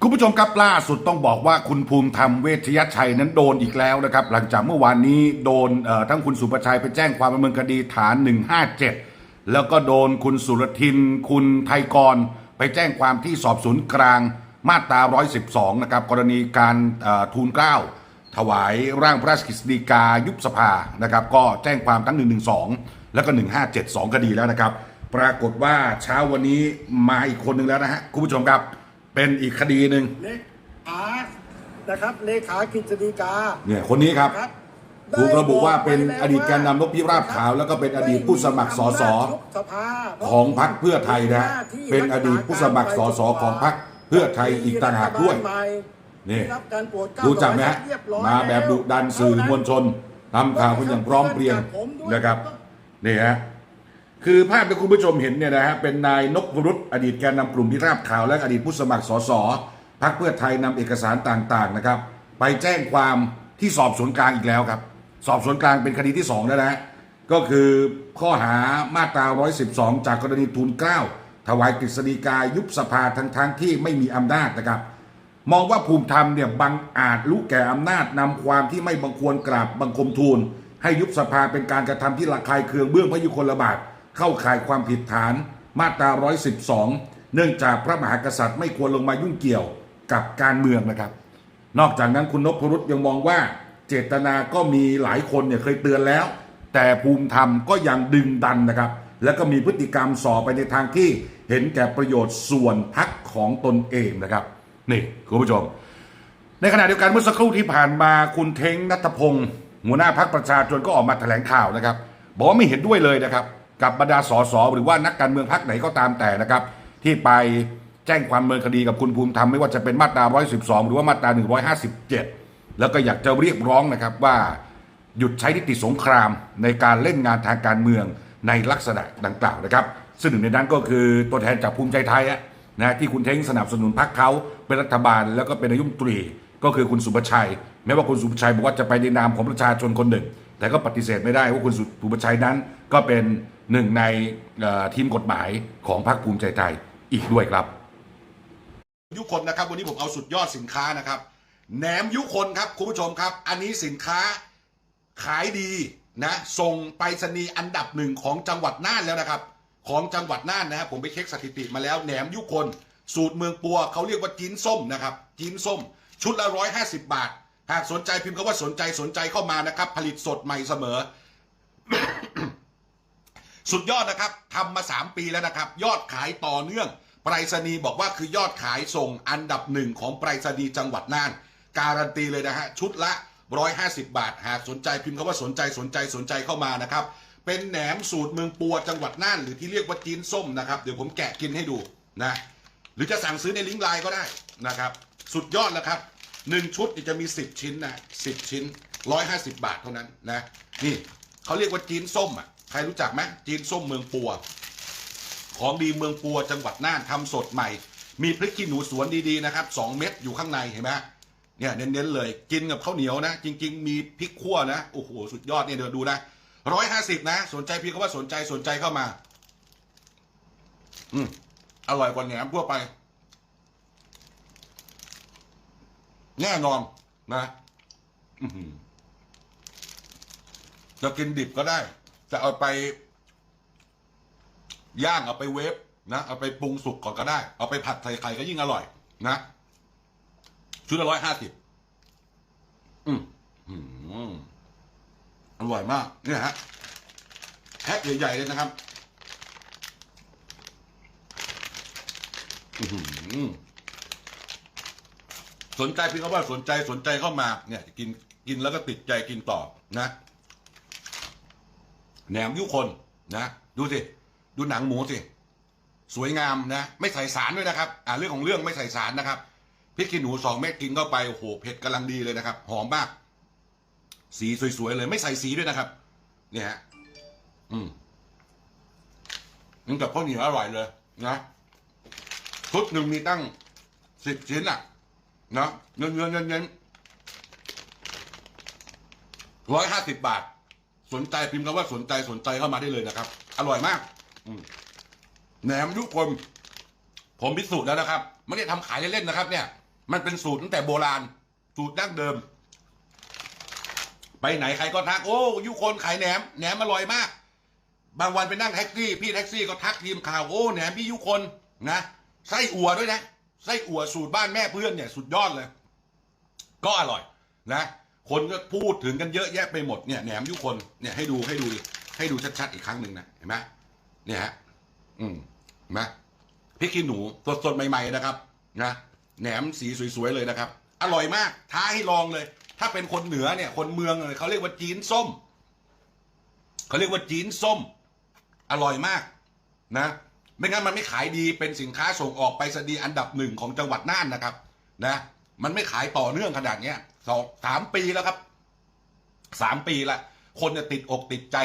คุณผู้ชมครับล่าสุดต้องบอกว่าคุณภูมิธรรมเวชยชัยนั้นโดนอีกแล้วนะครับ หลังจากเมื่อวานนี้โดนทั้งคุณสุประชัยไปแจ้งความดำเนินคดีฐาน 157 แล้วก็โดนคุณสุรทิน คุณไทยกร ไปแจ้งความที่สอบสวนกลางมาตรา 112 นะครับ กรณีการเอ่อทูลเกล้าถวายร่างพระราชกฤษฎีกายุบสภานะครับ ก็แจ้งความทั้ง 112 แล้วก็ 1572 คดีแล้วนะครับ ปรากฏว่าเช้าวันนี้มาอีกคนหนึ่งแล้วนะฮะคุณผู้ชมครับ เป็นอีกคดีหนึ่งเลขานะครับเลขากฤษฎีกาเนี่ยคนนี้ครับครับถูกระบุว่าเป็นอดีตแกนนำนพพิราบขาว แล้วก็เป็นอดีตผู้สมัครสสสภาของพรรคเพื่อไทยนะฮะเป็นอดีตผู้สมัครสสของพรรคเพื่อไทยอีกต่างหากด้วยนี่ได้รับการโปรดเกล้ารู้จักไหมฮะเรียบร้อยมาแบบดุดันสื่อมวลชนทำข่าวกันอย่างพร้อมเพรียงผมด้วยนะครับนี่ฮะ คือภาพที่คุณผู้ชมเห็นเนี่ยนะฮะเป็นนายนพรุษอดีตแกนนำกลุ่มพิราบข่าวและอดีตผู้สมัครสสพรรคเพื่อไทยนำเอกสารต่างๆนะครับ ไปแจ้งความที่สอบสวนกลางอีกแล้วครับ สอบสวนกลางเป็นคดีที่สองแล้วนะก็คือข้อหามาตรา 112 จากกรณีทูลเกล้าถวายกฤษฎีกายุบสภาทั้งๆที่ไม่มีอำนาจนะครับ มองว่าภูมิธรรมเนี่ยบังอาจรู้แก่อำนาจนำความที่ไม่บังควรกราบบังคมทูล ให้ยุบสภาเป็นการกระทำที่ระคายเคืองเบื้องพระยุคลบาท เข้าข่ายความผิดฐานมาตรา 112 เนื่องจากพระมหากษัตริย์ไม่ควรลงมายุ่งเกี่ยวกับการเมืองนะครับ นอกจากนั้นคุณนพรุษยังมองว่า เจตนาก็มีหลายคนเนี่ยเคยเตือนแล้ว แต่ภูมิธรรมก็ยังดึงดันนะครับ แล้วก็มีพฤติกรรมส่อไปในทางที่เห็นแก่ประโยชน์ส่วนพักของตนเองนะครับ นี่คุณผู้ชม ในขณะเดียวกันเมื่อสักครู่ที่ผ่านมาคุณเท้งนัทพงศ์หัวหน้าพักประชาชนก็ออกมาแถลงข่าวนะครับ บอกว่าไม่เห็นด้วยเลยนะครับ กับบรรดาสสหรือว่านักการเมืองพักไหนก็ตามแต่นะครับ ที่ไปแจ้งความเนินคดีกับคุณภูมิธรรมไม่ว่าจะเป็นมาตรา 112 หรือว่ามาตรา 157 แล้วก็อยากจะเรียกร้องนะครับว่าหยุดใช้นิติสงครามในการเล่นงานทางการเมืองในลักษณะดังกล่าวนะครับ ซึ่งหนึ่งในนั้นก็คือตัวแทนจากภูมิใจไทยะนะที่คุณเท้งสนับสนุนพรรคเขาเป็นรัฐบาล แล้วก็เป็นนายกรัฐมตรี ก็คือคุณสุประชัย แม้ว่าคุณสุประชัยบอกว่าจะไปในนามของประชาชนคนหนึ่ง แต่ก็ปฏิเสธไม่ได้ว่าคุณสุประชัยนั้นก็เป็น หนึ่งในทีมกฎหมายของพรรคภูมิใจไทยอีกด้วยครับ ยุคนนะครับวันนี้ผมเอาสุดยอดสินค้านะครับแหนมยุคนครับคุณผู้ชมครับ อันนี้สินค้าขายดีนะส่งไปรษณีย์อันดับหนึ่งของจังหวัดน่านแล้วนะครับ ของจังหวัดน่านนะครับผมไปเช็คสถิติมาแล้วแหนมยุคนสูตรเมืองปัวเขาเรียกว่าจีนส้มนะครับจีนส้ม ชุดละร้อยห้าสิบบาท หากสนใจพิมพ์คำว่าสนใจสนใจเข้ามานะครับ ผลิตสดใหม่เสมอ สุดยอดนะครับทำมา 3 ปีแล้วนะครับ ยอดขายต่อเนื่องไปรษณีย์บอกว่าคือยอดขายส่งอันดับหนึ่งของไปรษณีย์จังหวัดน่าน การันตีเลยนะฮะชุดละ 150 บาท หากสนใจพิมพ์คำว่าสนใจสนใจสนใจเข้ามานะครับ เป็นแหนมสูตรเมืองปัวจังหวัดน่าน หรือที่เรียกว่าจีนส้มนะครับ เดี๋ยวผมแกะกินให้ดูนะหรือจะสั่งซื้อในลิงก์ไลน์ก็ได้นะครับ สุดยอดแล้วครับหนึ่งชุดจะมี 10 ชิ้นนะ10 ชิ้น 150 บาทเท่านั้นนะนี่เขาเรียกว่าจีนส้มอะ ใครรู้จักไหมจีนส้มเมืองปัว ของดีเมืองปัวจังหวัดน่านทำสดใหม่ มีพริกขี้หนูสวนดีๆนะครับสองเม็ดอยู่ข้างในเห็นไหมเนี่ยเน้นๆเลยกินกับข้าวเหนียวนะ จริง ๆ มีพริกขั่วนะโอ้โหสุดยอดเนี่ยเดี๋ยวดูนะร้อยห้าสิบนะ สนใจพี่เขาว่าสนใจสนใจเข้ามา อืมอร่อยกว่าแหนมทั่วไป แน่นอนนะอื้อหือจะกินดิบก็ได้ จะเอาไปย่างเอาไปเวฟนะเอาไปปรุงสุกก่อนก็ได้ เอาไปผัดใส่ไข่ก็ยิ่งอร่อย นะชุดละร้อยห้าสิบอืมอืมอร่อยมากเนี่ยฮะแพ็คใหญ่ๆเลยนะครับสนใจพียงเขาว่าสนใจสนใจเข้ามา เนี่ย กินกินแล้วก็ติดใจกินต่อนะ แหนมยุคนนะ ดูสิ ดูหนังหมูสิ สวยงามนะ ไม่ใส่สารด้วยนะครับ อ่าเรื่องของเรื่องไม่ใส่สารนะครับพริกขี้หนูสองเม็ดกินเข้าไปโอ้โหเผ็ดกำลังดีเลยนะครับ หอมมาก สีสวยๆเลยไม่ใส่สีด้วยนะครับ เนี่ยฮะอืมนี่กับข้าวเหนียวอร่อยเลยนะชุดหนึ่งมีตั้งสิบชิ้นอะนะเงินเงินเงินเงินร้อยห้าสิบบาท สนใจพิมพ์คำว่าสนใจสนใจเข้ามาได้เลยนะครับ อร่อยมากอแหนมยุคนผมพิสูจน์แล้วนะครับ ไม่ได้ทำขายเล่นๆนะครับ เนี่ย มันเป็นสูตรตั้งแต่โบราณ สูตรดั้งเดิม ไปไหนใครก็ทัก โอ้ยุคนขายแหนมแหนมอร่อยมาก บางวันไปนั่งแท็กซี่ พี่แท็กซี่ก็ทักทีมข่าวโอ้แหนมพี่ยุคนนะไส้อั่วด้วยนะไส้อั่วสูตรบ้านแม่เพื่อนเนี่ย สุดยอดเลย ก็อร่อยนะ คนก็พูดถึงกันเยอะแยะไปหมดเนี่ยแหนมยุคนเนี่ยให้ดูให้ดูให้ดูชัดๆอีกครั้งหนึ่งนะเห็นไหมเนี่ยฮะอืมเห็นไหมพริกขี้หนูสดๆใหม่ ๆนะครับนะแหนมสีสวยๆเลยนะครับ อร่อยมากท้าให้ลองเลย ถ้าเป็นคนเหนือเนี่ย คนเมืองเลยเขาเรียกว่าจีนส้มเขาเรียกว่าจีนส้ม อร่อยมากนะไม่งั้นมันไม่ขายดีเป็นสินค้าส่งออกไปสดีอันดับหนึ่งของจังหวัดน่านนะครับ นะ มันไม่ขายต่อเนื่องขนาดเนี้ย สองสามปีแล้วครับสามปีละคนจะติดอกติดใจ